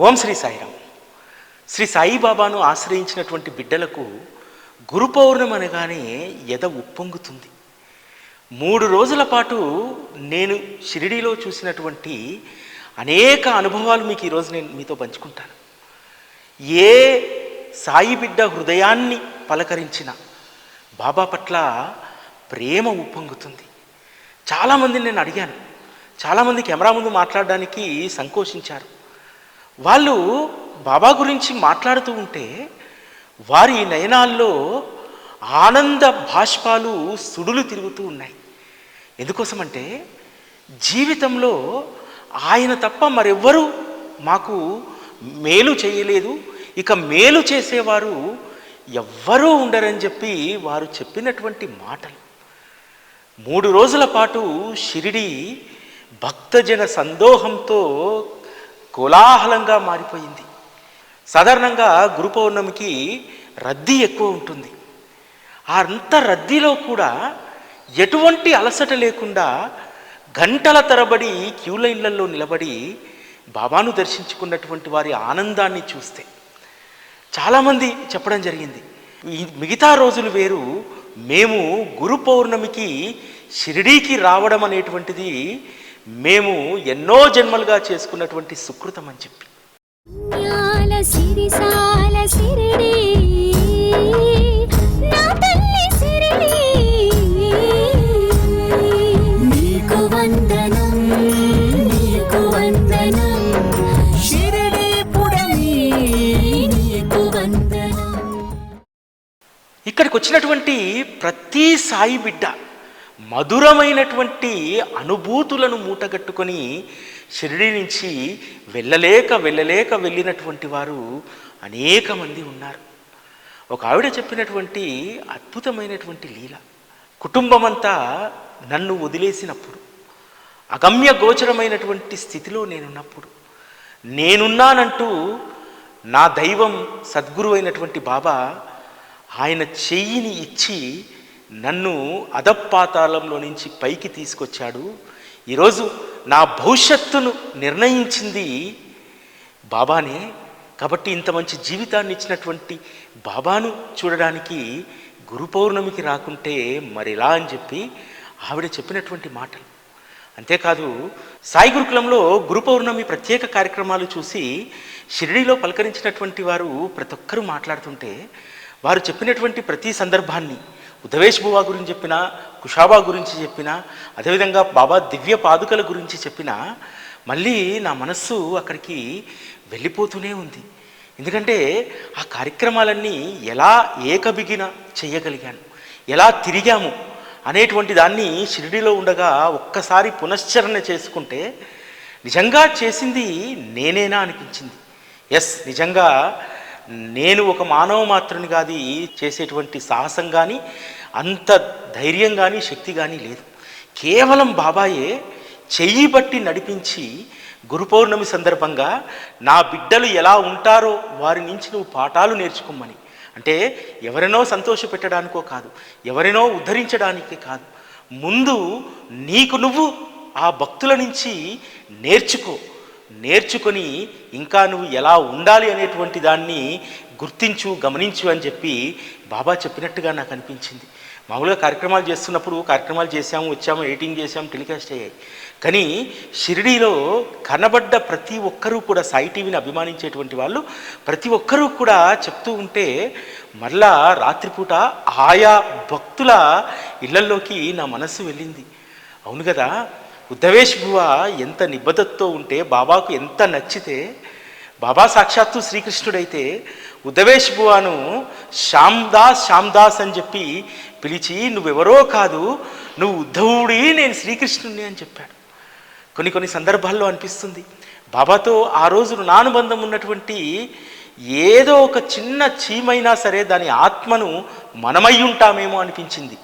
ఓం శ్రీ సాయిరామ్. శ్రీ సాయిబాబాను ఆశ్రయించినటువంటి బిడ్డలకు గురు పౌర్ణమి అనగానే ఎద ఉప్పొంగుతుంది. మూడు రోజుల పాటు నేను షిరిడీలో చూసినటువంటి అనేక అనుభవాలు మీకు ఈరోజు నేను మీతో పంచుకుంటాను. ఏ సాయి బిడ్డ హృదయాన్ని పలకరించిన బాబా పట్ల ప్రేమ ఉప్పొంగుతుంది. చాలామందిని నేను అడిగాను. చాలామంది కెమెరా ముందు మాట్లాడడానికి సంకోచించారు. వాళ్ళు బాబా గురించి మాట్లాడుతూ ఉంటే వారి నయనాల్లో ఆనంద భాష్పాలు సుడులు తిరుగుతూ ఉన్నాయి. ఎందుకోసమంటే జీవితంలో ఆయన తప్ప మరెవ్వరూ మాకు మేలు చేయలేదు. ఇక మేలు చేసేవారు ఎవ్వరూ ఉండరని చెప్పి వారు చెప్పినటువంటి మాటలు. మూడు రోజుల పాటు షిరిడి భక్తజన సందోహంతో కోలాహలంగా మారిపోయింది. సాధారణంగా గురు పౌర్ణమికి రద్దీ ఎక్కువ ఉంటుంది. ఆ అంత రద్దీలో కూడా ఎటువంటి అలసట లేకుండా గంటల తరబడి క్యూ లైన్లలో నిలబడి బాబాను దర్శించుకున్నటువంటి వారి ఆనందాన్ని చూస్తే చాలామంది చెప్పడం జరిగింది. ఈ మిగతా రోజులు వేరు. మేము గురు పౌర్ణమికి షిరిడీకి రావడం అనేటువంటిది మేము ఎన్నో జన్మలుగా చేసుకున్నటువంటి సుకృతం అని చెప్పి. ఇక్కడికి వచ్చినటువంటి ప్రతి సాయి బిడ్డ మధురమైనటువంటి అనుభూతులను మూటగట్టుకొని షిరిడి నుంచి వెళ్ళలేక వెళ్ళలేక వెళ్ళినటువంటి వారు అనేక మంది ఉన్నారు. ఒక ఆవిడ చెప్పినటువంటి అద్భుతమైనటువంటి లీల. కుటుంబమంతా నన్ను వదిలేసినప్పుడు అగమ్య గోచరమైనటువంటి స్థితిలో నేనున్నప్పుడు నేనున్నానంటూ నా దైవం సద్గురు అయినటువంటి బాబా ఆయన చెయ్యిని ఇచ్చి నన్ను అధపాతాళంలో నుంచి పైకి తీసుకొచ్చాడు. ఈరోజు నా భవిష్యత్తును నిర్ణయించింది బాబానే. కాబట్టి ఇంత మంచి జీవితాన్ని ఇచ్చినటువంటి బాబాను చూడడానికి గురు పౌర్ణమికి రాకుంటే మరిలా అని చెప్పి ఆవిడ చెప్పినటువంటి మాటలు. అంతేకాదు సాయి గురుకులంలో గురు పౌర్ణమి ప్రత్యేక కార్యక్రమాలు చూసి షిరిడీలో పలకరించినటువంటి వారు ప్రతి ఒక్కరూ మాట్లాడుతుంటే వారు చెప్పినటువంటి ప్రతి సందర్భాన్ని ఉదవేష్ బువా గురించి చెప్పిన కుషాబా గురించి చెప్పిన అదేవిధంగా బాబా దివ్య పాదుకల గురించి చెప్పిన మళ్ళీ నా మనస్సు అక్కడికి వెళ్ళిపోతూనే ఉంది. ఎందుకంటే ఆ కార్యక్రమాలన్నీ ఎలా ఏకబిగిన చేయగలిగాను ఎలా తిరిగాము అనేటువంటి దాన్ని షిరిడిలో ఉండగా ఒక్కసారి పునశ్చరణ చేసుకుంటే నిజంగా చేసింది నేనేనా అనిపించింది. ఎస్ నిజంగా నేను ఒక మానవ మాత్రుని కాదు చేసేటువంటి సాహసం కానీ అంత ధైర్యం కానీ శక్తి కానీ లేదు. కేవలం బాబాయే చెయ్యి బట్టి నడిపించి గురు పౌర్ణమి సందర్భంగా నా బిడ్డలు ఎలా ఉంటారో వారి నుంచి నువ్వు పాఠాలు నేర్చుకోమని. అంటే ఎవరినో సంతోష పెట్టడానికో కాదు ఎవరినో ఉద్ధరించడానికే కాదు. ముందు నీకు నువ్వు ఆ భక్తుల నుంచి నేర్చుకో. నేర్చుకొని ఇంకా నువ్వు ఎలా ఉండాలి అనేటువంటి దాన్ని గుర్తించు గమనించు అని చెప్పి బాబా చెప్పినట్టుగా నాకు అనిపించింది. మామూలుగా కార్యక్రమాలు చేస్తున్నప్పుడు కార్యక్రమాలు చేశాము వచ్చాము ఎడిటింగ్ చేశాము టెలికాస్ట్ అయ్యాయి. కానీ షిరిడీలో కనబడ్డ ప్రతి ఒక్కరూ కూడా సాయి టీవీని అభిమానించేటువంటి వాళ్ళు ప్రతి ఒక్కరూ కూడా చెప్తూ ఉంటే మళ్ళా రాత్రిపూట ఆయా భక్తుల ఇళ్ళల్లోకి నా మనస్సు వెళ్ళింది. అవును కదా? ఉద్దవేష్ బువ ఎంత నిబద్ధతతో ఉంటే బాబాకు ఎంత నచ్చితే బాబా సాక్షాత్తు శ్రీకృష్ణుడైతే ఉదవేష్ బువాను శ్యామ్దాస్ శ్యామ్దాస్ అని చెప్పి పిలిచి నువ్వెవరో కాదు నువ్వు ఉద్ధవుడి నేను శ్రీకృష్ణుడిని అని చెప్పాడు. కొన్ని కొన్ని సందర్భాల్లో అనిపిస్తుంది బాబాతో ఆ రోజు నానుబంధం ఉన్నటువంటి ఏదో ఒక చిన్న చీమైనా సరే దాని ఆత్మను మనమై ఉంటామేమో అనిపించింది.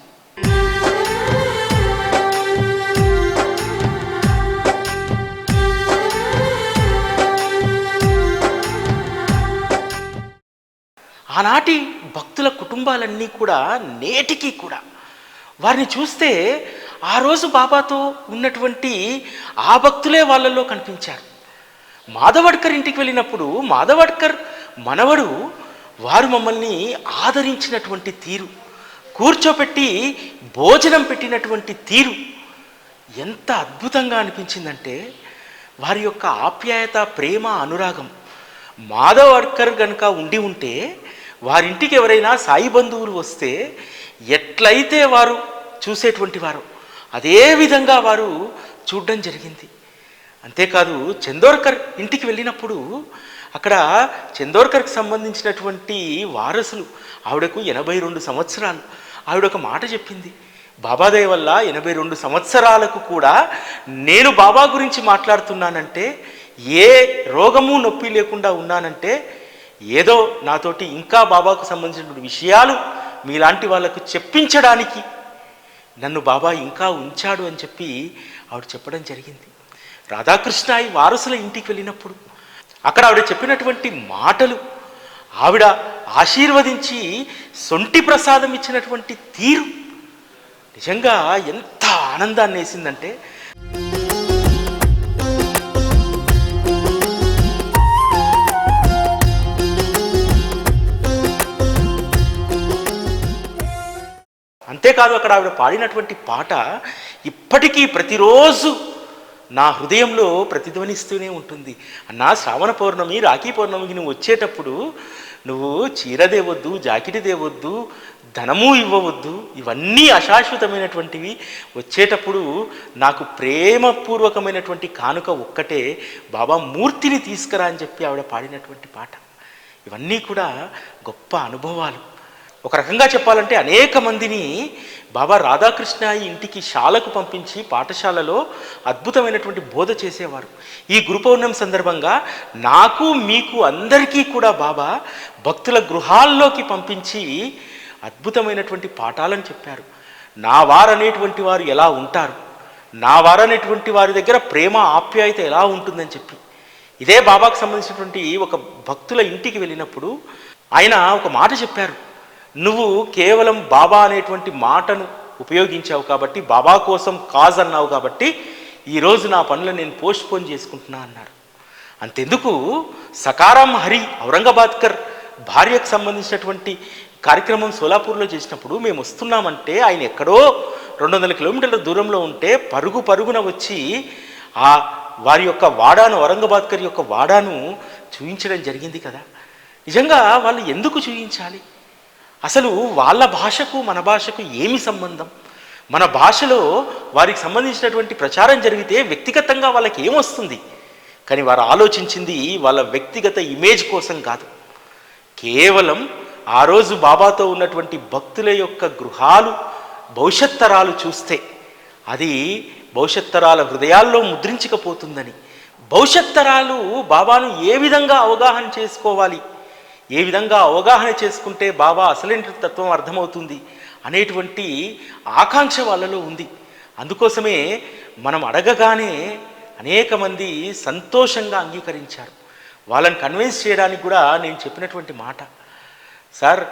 ఆనాటి భక్తుల కుటుంబాలన్నీ కూడా నేటికి కూడా. వారిని చూస్తే ఆ రోజు బాబాతో ఉన్నటువంటి ఆ భక్తులే వాళ్ళల్లో కనిపించారు. మాధవడ్కర్ ఇంటికి వెళ్ళినప్పుడు మాధవడ్కర్ మనవడు వారు మమ్మల్ని ఆదరించినటువంటి తీరు కూర్చోపెట్టి భోజనం పెట్టినటువంటి తీరు. ఎంత అద్భుతంగా అనిపించిందంటే వారి యొక్క ఆప్యాయత ప్రేమ అనురాగం. మాధవడ్కర్ కనుక ఉండి ఉంటే వారింటికి ఎవరైనా సాయి బంధువులు వస్తే ఎట్లయితే వారు చూసేటువంటి వారు అదే విధంగా వారు చూడడం జరిగింది. అంతేకాదు చందోర్కర్ ఇంటికి వెళ్ళినప్పుడు అక్కడ చందోర్కర్కి సంబంధించినటువంటి వారసులు ఆవిడకు ఎనభై రెండు సంవత్సరాలు. ఆవిడ ఒక మాట చెప్పింది బాబాదయ వల్ల ఎనభై రెండు సంవత్సరాలకు కూడా నేను బాబా గురించి మాట్లాడుతున్నానంటే ఏ రోగము నొప్పి లేకుండా ఉన్నానంటే ఏదో నాతోటి ఇంకా బాబాకు సంబంధించినటువంటి విషయాలు మీలాంటి వాళ్ళకు చెప్పించడానికి నన్ను బాబా ఇంకా ఉంచాడు అని చెప్పి ఆవిడ చెప్పడం జరిగింది. రాధాకృష్ణ ఈ వారసుల ఇంటికి వెళ్ళినప్పుడు అక్కడ ఆవిడ చెప్పినటువంటి మాటలు ఆవిడ ఆశీర్వదించి సొంటి ప్రసాదం ఇచ్చినటువంటి తీరు. నిజంగా ఎంత ఆనందాన్ని వేసిందంటే అంతేకాదు అక్కడ ఆవిడ పాడినటువంటి పాట ఇప్పటికీ ప్రతిరోజు నా హృదయంలో ప్రతిధ్వనిస్తూనే ఉంటుంది. అన్న శ్రావణ పౌర్ణమి రాఖీ పౌర్ణమికి నువ్వు వచ్చేటప్పుడు నువ్వు చీర దేవద్దు జాకెట్ దేవద్దు ధనము ఇవ్వవద్దు ఇవన్నీ అశాశ్వతమైనటువంటివి. వచ్చేటప్పుడు నాకు ప్రేమపూర్వకమైనటువంటి కానుక ఒక్కటే బాబా మూర్తిని తీసుకురా అని చెప్పి ఆవిడ పాడినటువంటి పాట. ఇవన్నీ కూడా గొప్ప అనుభవాలు. ఒక రకంగా చెప్పాలంటే అనేక మందిని బాబా రాధాకృష్ణ ఇంటికి శాలకు పంపించి పాఠశాలలో అద్భుతమైనటువంటి బోధ చేసేవారు. ఈ గురు పౌర్ణమి సందర్భంగా నాకు మీకు అందరికీ కూడా బాబా భక్తుల గృహాల్లోకి పంపించి అద్భుతమైనటువంటి పాఠాలను చెప్పారు. నా వారనేటువంటి వారు ఎలా ఉంటారు? నా వారనేటువంటి వారి దగ్గర ప్రేమ ఆప్యాయత ఎలా ఉంటుందని చెప్పి. ఇదే బాబాకు సంబంధించినటువంటి ఒక భక్తుల ఇంటికి వెళ్ళినప్పుడు ఆయన ఒక మాట చెప్పారు. నువ్వు కేవలం బాబా అనేటువంటి మాటను ఉపయోగించావు కాబట్టి బాబా కోసం కాజ్ అన్నావు కాబట్టి ఈరోజు నా పనులు నేను పోస్ట్ పోన్ చేసుకుంటున్నా అన్నారు అంతెందుకు? సకారాం హరి ఔరంగాబాద్కర్ భార్యకు సంబంధించినటువంటి కార్యక్రమం సోలాపూర్లో చేసినప్పుడు మేము వస్తున్నామంటే ఆయన ఎక్కడో రెండు వందల కిలోమీటర్ల దూరంలో ఉంటే పరుగు పరుగున వచ్చి ఆ వారి యొక్క వాడాను ఔరంగాబాద్కర్ యొక్క వాడాను చూయించడం జరిగింది కదా. నిజంగా వాళ్ళు ఎందుకు చూయించాలి? అసలు వాళ్ళ భాషకు మన భాషకు ఏమి సంబంధం? మన భాషలో వారికి సంబంధించినటువంటి ప్రచారం జరిగితే వ్యక్తిగతంగా వాళ్ళకి ఏమొస్తుంది? కానీ వారు ఆలోచించింది వాళ్ళ వ్యక్తిగత ఇమేజ్ కోసం కాదు. కేవలం ఆ రోజు బాబాతో ఉన్నటువంటి భక్తుల యొక్క గృహాలు భవిష్యత్ తరాలు చూస్తే అది భవిష్యత్ తరాల హృదయాల్లో ముద్రించకపోతుందని. భవిష్యత్ తరాలు బాబాను ఏ విధంగా అవగాహన చేసుకోవాలి? ఏ విధంగా అవగాహన చేసుకుంటే బాబా అసలేంటి తత్వం అర్థమవుతుంది అనేటువంటి ఆకాంక్ష వాళ్ళలో ఉంది. అందుకోసమే మనం అడగగానే అనేక మంది సంతోషంగా అంగీకరించారు. వాళ్ళని కన్విన్స్ చేయడానికి కూడా నేను చెప్పినటువంటి మాట. సార్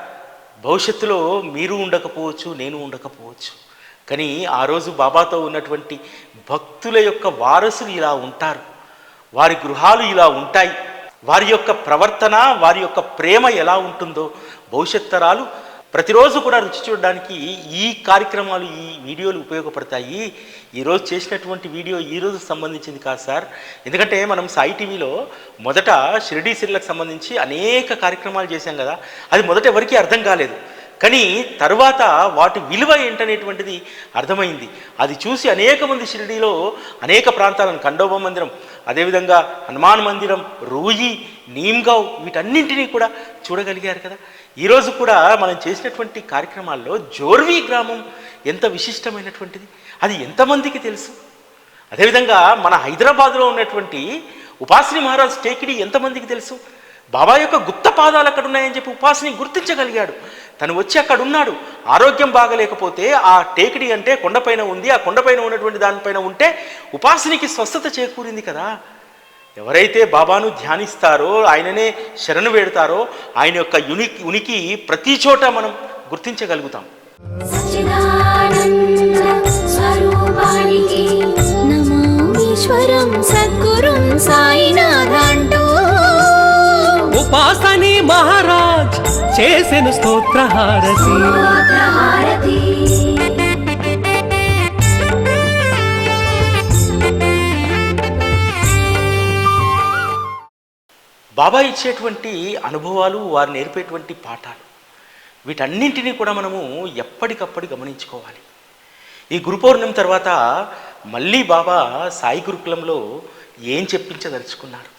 భవిష్యత్తులో మీరు ఉండకపోవచ్చు నేను ఉండకపోవచ్చు. కానీ ఆ రోజు బాబాతో ఉన్నటువంటి భక్తుల యొక్క వారసులు ఇలా ఉంటారు. వారి గృహాలు ఇలా ఉంటాయి. వారి యొక్క ప్రవర్తన వారి యొక్క ప్రేమ ఎలా ఉంటుందో భవిష్యత్ తరాలు ప్రతిరోజు కూడా రుచి చూడడానికి ఈ కార్యక్రమాలు ఈ వీడియోలు ఉపయోగపడతాయి. ఈరోజు చేసినటువంటి వీడియో ఈ రోజు సంబంధించింది కాదు సార్. ఎందుకంటే మనం సాయి టీవీలో మొదట షిరిడీ సిరిలకు సంబంధించి అనేక కార్యక్రమాలు చేశాం కదా. అది మొదట ఎవరికీ అర్థం కాలేదు. కానీ తర్వాత వాటి విలువ ఏంటనేటువంటిది అర్థమైంది. అది చూసి అనేక మంది షిరిడీలో అనేక ప్రాంతాలను ఖండోబ మందిరం అదేవిధంగా హనుమాన్ మందిరం రూయి నీమ్గావ్ వీటన్నింటినీ కూడా చూడగలిగారు కదా. ఈరోజు కూడా మనం చేసినటువంటి కార్యక్రమాల్లో జోర్వి గ్రామం ఎంత విశిష్టమైనటువంటిది? అది ఎంతమందికి తెలుసు? అదేవిధంగా మన హైదరాబాద్లో ఉన్నటువంటి ఉపాసిని మహారాజ్ టేకిడి ఎంతమందికి తెలుసు? బాబా యొక్క గుప్త పాదాలు అక్కడ ఉన్నాయని చెప్పి ఉపాసిని గుర్తించగలిగాడు. తను వచ్చి అక్కడ ఉన్నాడు. ఆరోగ్యం బాగలేకపోతే ఆ టేకిడి అంటే కొండపైన ఉంది ఆ కొండపైన ఉన్నటువంటి దానిపైన ఉంటే ఉపాసినికి స్వస్థత చేకూరింది కదా. ఎవరైతే బాబాను ధ్యానిస్తారో ఆయననే శరణు వేడతారో ఆయన యొక్క యునికి ఉనికి ప్రతి చోట మనం గుర్తించగలుగుతాం. ఉపాసని మహారాజ్ చేసెను స్తోత్రహారతి. హారతి బాబా ఇచ్చేటువంటి అనుభవాలు వారు నేర్పేటువంటి పాఠాలు వీటన్నింటినీ కూడా మనము ఎప్పటికప్పుడు గమనించుకోవాలి. ఈ గురు పౌర్ణమి తర్వాత మళ్ళీ బాబా సాయి గురుకులంలో ఏం చెప్పించదలుచుకున్నారు?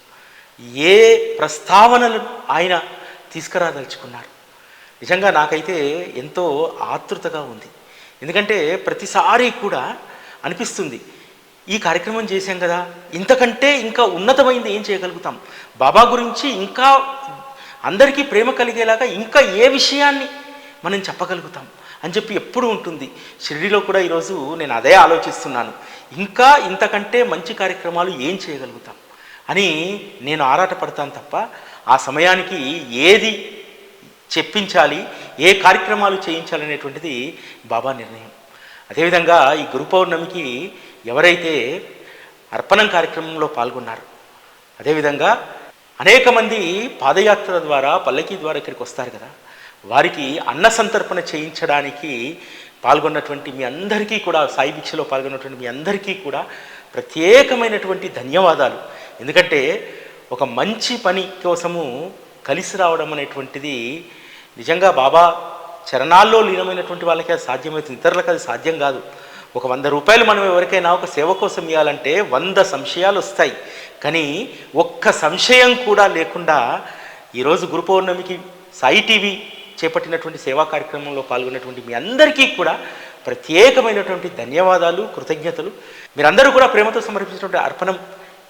ఏ ప్రస్తావనలు ఆయన తీసుకురాదలుచుకున్నారు. నిజంగా నాకైతే ఎంతో ఆతృతగా ఉంది. ఎందుకంటే ప్రతిసారి కూడా అనిపిస్తుంది ఈ కార్యక్రమం చేశాం కదా ఇంతకంటే ఇంకా ఉన్నతమైంది ఏం చేయగలుగుతాం? బాబా గురించి ఇంకా అందరికీ ప్రేమ కలిగేలాగా ఇంకా ఏ విషయాన్ని మనం చెప్పగలుగుతాం? అని చెప్పి ఎప్పుడు ఉంటుంది. షిరిడిలో కూడా ఈరోజు నేను అదే ఆలోచిస్తున్నాను. ఇంకా ఇంతకంటే మంచి కార్యక్రమాలు ఏం చేయగలుగుతాం? అని నేను ఆరాటపడతాను తప్ప ఆ సమయానికి ఏది చెప్పించాలి ఏ కార్యక్రమాలు చేయించాలనేటువంటిది బాబా నిర్ణయం. అదేవిధంగా ఈ గురు పౌర్ణమికి ఎవరైతే అర్పణం కార్యక్రమంలో పాల్గొన్నారు అదేవిధంగా అనేక మంది పాదయాత్ర ద్వారా పల్లకీ ద్వారా ఇక్కడికి వస్తారు కదా వారికి అన్న సంతర్పణ చేయించడానికి పాల్గొన్నటువంటి మీ అందరికీ కూడా సాయి భిక్షలో పాల్గొన్నటువంటి మీ అందరికీ కూడా ప్రత్యేకమైనటువంటి ధన్యవాదాలు. ఎందుకంటే ఒక మంచి పని కోసము కలిసి రావడం అనేటువంటిది నిజంగా బాబా చరణాల్లో లీనమైనటువంటి వాళ్ళకి అది సాధ్యమవుతుంది. ఇతరులకు అది సాధ్యం కాదు. ఒక వంద రూపాయలు మనం ఎవరికైనా ఒక సేవ కోసం ఇవ్వాలంటే వంద సంశయాలు వస్తాయి. కానీ ఒక్క సంశయం కూడా లేకుండా ఈరోజు గురు పౌర్ణమికి సాయి టీవీ చేపట్టినటువంటి సేవా కార్యక్రమంలో పాల్గొన్నటువంటి మీ అందరికీ కూడా ప్రత్యేకమైనటువంటి ధన్యవాదాలు కృతజ్ఞతలు. మీరందరూ కూడా ప్రేమతో సమర్పించినటువంటి అర్పణం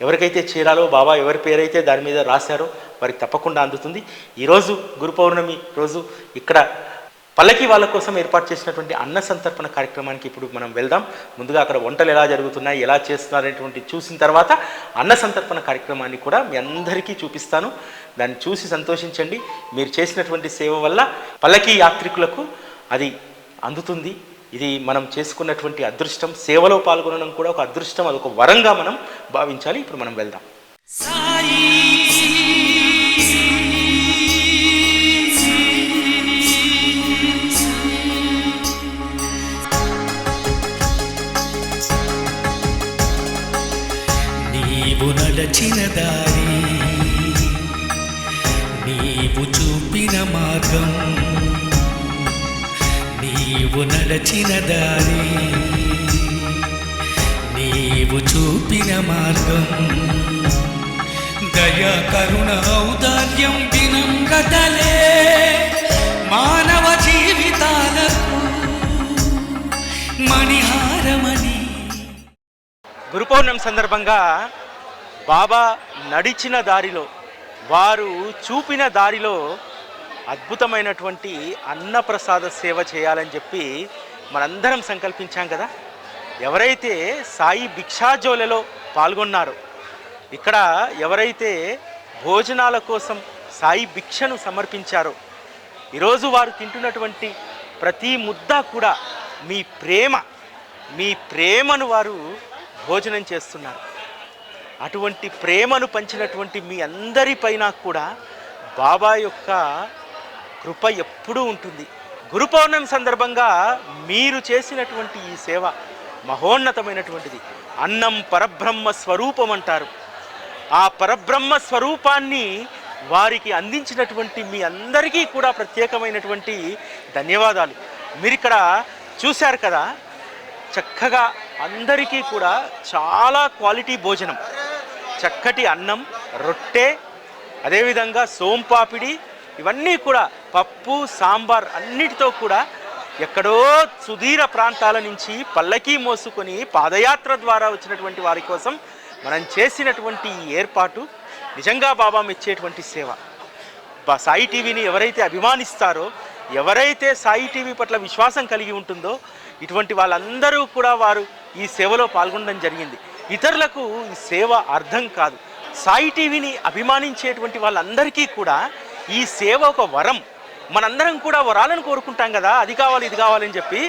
ఎవరికైతే చీరాలో బాబా ఎవరి పేరైతే దాని మీద రాశారో వారికి తప్పకుండా అందుతుంది. ఈరోజు గురు పౌర్ణమి రోజు ఇక్కడ పల్లకి వాళ్ళ కోసం ఏర్పాటు చేసినటువంటి అన్న సంతర్పణ కార్యక్రమానికి ఇప్పుడు మనం వెళ్దాం. ముందుగా అక్కడ వంటలు ఎలా జరుగుతున్నాయి ఎలా చేస్తున్నారనేటువంటి చూసిన తర్వాత అన్న సంతర్పణ కార్యక్రమాన్ని కూడా మీ అందరికీ చూపిస్తాను. దాన్ని చూసి సంతోషించండి. మీరు చేసినటువంటి సేవ వల్ల పల్లకి యాత్రికులకు అది అందుతుంది. ఇది మనం చేసుకున్నటువంటి అదృష్టం సేవలో పాల్గొనడం కూడా ఒక అదృష్టం అది ఒక వరంగా మనం భావించాలి. ఇప్పుడు మనం వెళ్దాం. నీవు నడచిన దారి నీవు చూపిన మార్గం నీవు నడచిన దారి నీవు చూపిన మార్గం. దయా కరుణ ఔదార్యం కదలే మానవ జీవితాలకు మణిహారమణి గురు పౌర్ణమి సందర్భంగా బాబా నడిచిన దారిలో వారు చూపిన దారిలో అద్భుతమైనటువంటి అన్నప్రసాద సేవ చేయాలని చెప్పి మనందరం సంకల్పించాం కదా. ఎవరైతే సాయి భిక్షాజోలలో పాల్గొన్నారో ఇక్కడ ఎవరైతే భోజనాల కోసం సాయి భిక్షను సమర్పించారో ఈరోజు వారు తింటున్నటువంటి ప్రతి ముద్ద కూడా మీ ప్రేమ మీ ప్రేమను వారు భోజనం చేస్తున్నారు. అటువంటి ప్రేమను పంచినటువంటి మీ అందరిపైన కూడా బాబా యొక్క కృప ఎప్పుడూ ఉంటుంది. గురు పౌర్ణమి సందర్భంగా మీరు చేసినటువంటి ఈ సేవ మహోన్నతమైనటువంటిది. అన్నం పరబ్రహ్మ స్వరూపం అంటారు. ఆ పరబ్రహ్మ స్వరూపాన్ని వారికి అందించినటువంటి మీ అందరికీ కూడా ప్రత్యేకమైనటువంటి ధన్యవాదాలు. మీరు ఇక్కడ చూశారు కదా చక్కగా అందరికీ కూడా చాలా క్వాలిటీ భోజనం. చక్కటి అన్నం రొట్టె అదేవిధంగా సోంపాపిడి ఇవన్నీ కూడా పప్పు సాంబార్ అన్నిటితో కూడా ఎక్కడో సుదీర ప్రాంతాల నుంచి పల్లకీ మోసుకొని పాదయాత్ర ద్వారా వచ్చినటువంటి వారి కోసం మనం చేసినటువంటి ఈ ఏర్పాటు నిజంగా బాబా మెచ్చేటువంటి సేవ. సాయి టీవీని ఎవరైతే అభిమానిస్తారో ఎవరైతే సాయి టీవీ పట్ల విశ్వాసం కలిగి ఉంటుందో ఇటువంటి వాళ్ళందరూ కూడా వారు ఈ సేవలో పాల్గొనడం జరిగింది. ఇతరులకు ఈ సేవ అర్థం కాదు. సాయి టీవీని అభిమానించేటువంటి వాళ్ళందరికీ కూడా ఈ సేవ ఒక వరం. మనందరం కూడా వరాలను కోరుకుంటాం కదా అది కావాలి ఇది కావాలని చెప్పి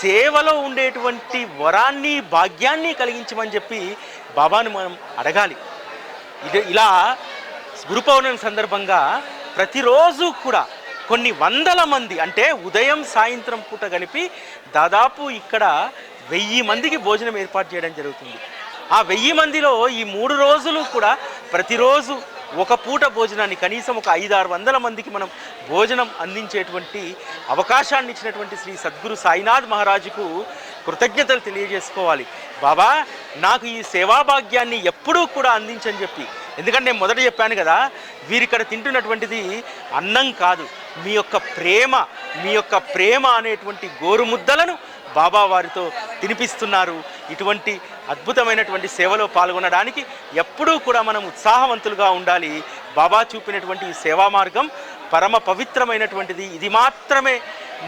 సేవలో ఉండేటువంటి వరాన్ని భాగ్యాన్ని కలిగించమని చెప్పి బాబాను మనం అడగాలి. ఇది ఇలా గురు పౌర్ణమి సందర్భంగా ప్రతిరోజు కూడా కొన్ని వందల మంది అంటే ఉదయం సాయంత్రం పూట కలిపి దాదాపు ఇక్కడ వెయ్యి మందికి భోజనం ఏర్పాటు చేయడం జరుగుతుంది. ఆ వెయ్యి మందిలో ఈ మూడు రోజులు కూడా ప్రతిరోజు ఒక పూట భోజనాన్ని కనీసం ఒక ఐదు ఆరు వందల మందికి మనం భోజనం అందించేటువంటి అవకాశాన్ని ఇచ్చినటువంటి శ్రీ సద్గురు సాయినాథ్ మహారాజుకు కృతజ్ఞతలు తెలియజేసుకోవాలి. బాబా నాకు ఈ సేవాభాగ్యాన్ని ఎప్పుడూ కూడా అందించని చెప్పి. ఎందుకంటే నేను మొదట చెప్పాను కదా వీరిక్కడ తింటున్నటువంటిది అన్నం కాదు. మీ యొక్క ప్రేమ మీ యొక్క ప్రేమ అనేటువంటి గోరుముద్దలను బాబా వారితో తినిపిస్తున్నారు. ఇటువంటి అద్భుతమైనటువంటి సేవలో పాల్గొనడానికి ఎప్పుడూ కూడా మనం ఉత్సాహవంతులుగా ఉండాలి. బాబా చూపినటువంటి సేవా మార్గం పరమ పవిత్రమైనటువంటిది. ఇది మాత్రమే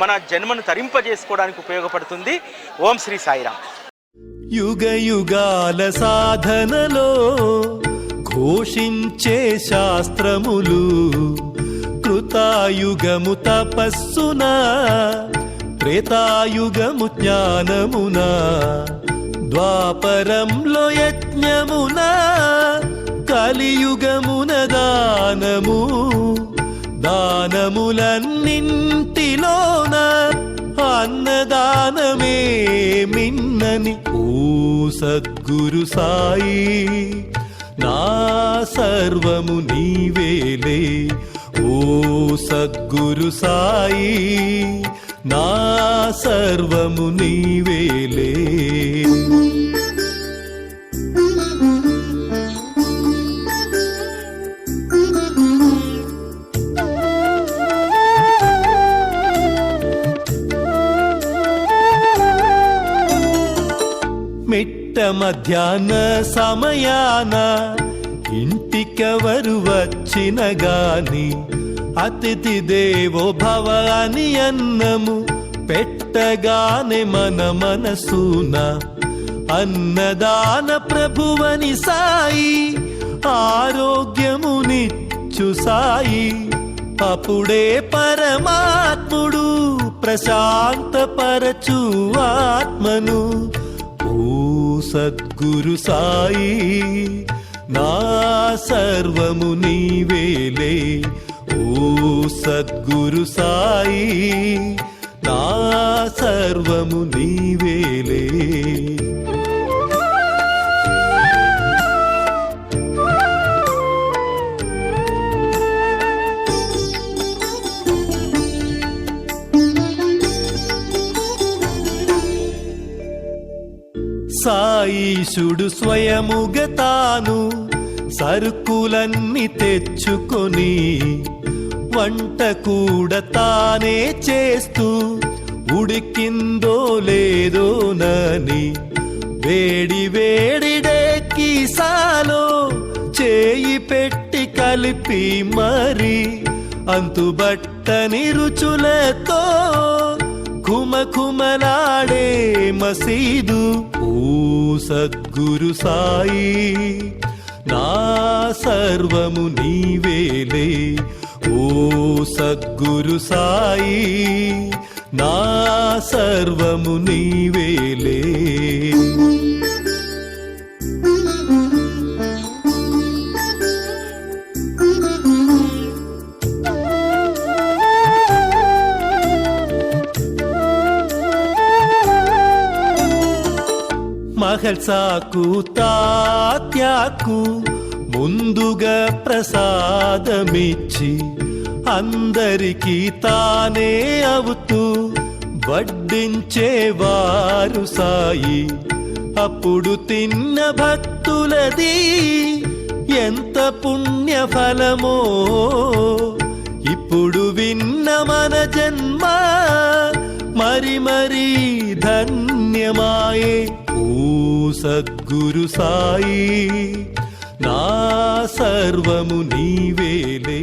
మన జన్మను తరింపజేసుకోవడానికి ఉపయోగపడుతుంది. ఓం శ్రీ సాయిరామ్. యుగ యుగాల సాధనలో ఘోషించే శాస్త్రములు కృతాయుగము తపస్సున త్రేతాయుగము జ్ఞానమున ద్వాపరంలో యజ్ఞమున కలియుగమున దానము దానములన్నింటిలోన అన్నదానమే మిన్నని. ఓ సద్గురు సాయి నా సర్వము నీవేలే. ఓ సద్గురు సాయి నా సర్వము నీవేలే. మిట్ట మధ్యాహ్న సమయాన ఇంటికెవరు వచ్చిన గాని అతిథి దేవో భవ అని అన్నము. పెట్టగానే మన మనసున అన్నదాన ప్రభువని సాయి. ఆరోగ్యమునిచ్చు సాయి. అప్పుడే పరమాత్ముడు ప్రశాంతపరచు ఆత్మను. ఓ సద్గురు సాయి నా సర్వము నీవేలే ఓ సద్గురు సాయి నా సర్వము నీవేలే. సాయిషుడు స్వయముగ తాను సరుకులన్నీ తెచ్చుకొని వంట కూడా తానే చేస్తూ ఉడికిందో లేదోనని వేడి వేడి సాలో చేయి పెట్టి కలిపి మరి అంతుబట్టని రుచులతో కుమకుమలాడే మసీదు. ఓ సద్గురు సాయి నా సర్వము నీవేలే ఓ సద్గురు సాయి నా సర్వము నీవేలే మహల్ సాకు తాత్యాకు ముందుగా ప్రసాదమిచ్చి అందరికీ తానే అవుతూ వడ్డించేవారు సాయి. అప్పుడు తిన్న భక్తులది ఎంత పుణ్య ఫలమో ఇప్పుడు విన్న మన జన్మ మరి మరీ ధన్యమాయే. ఓ సద్గురు సాయి. నా సర్వము నీవేలే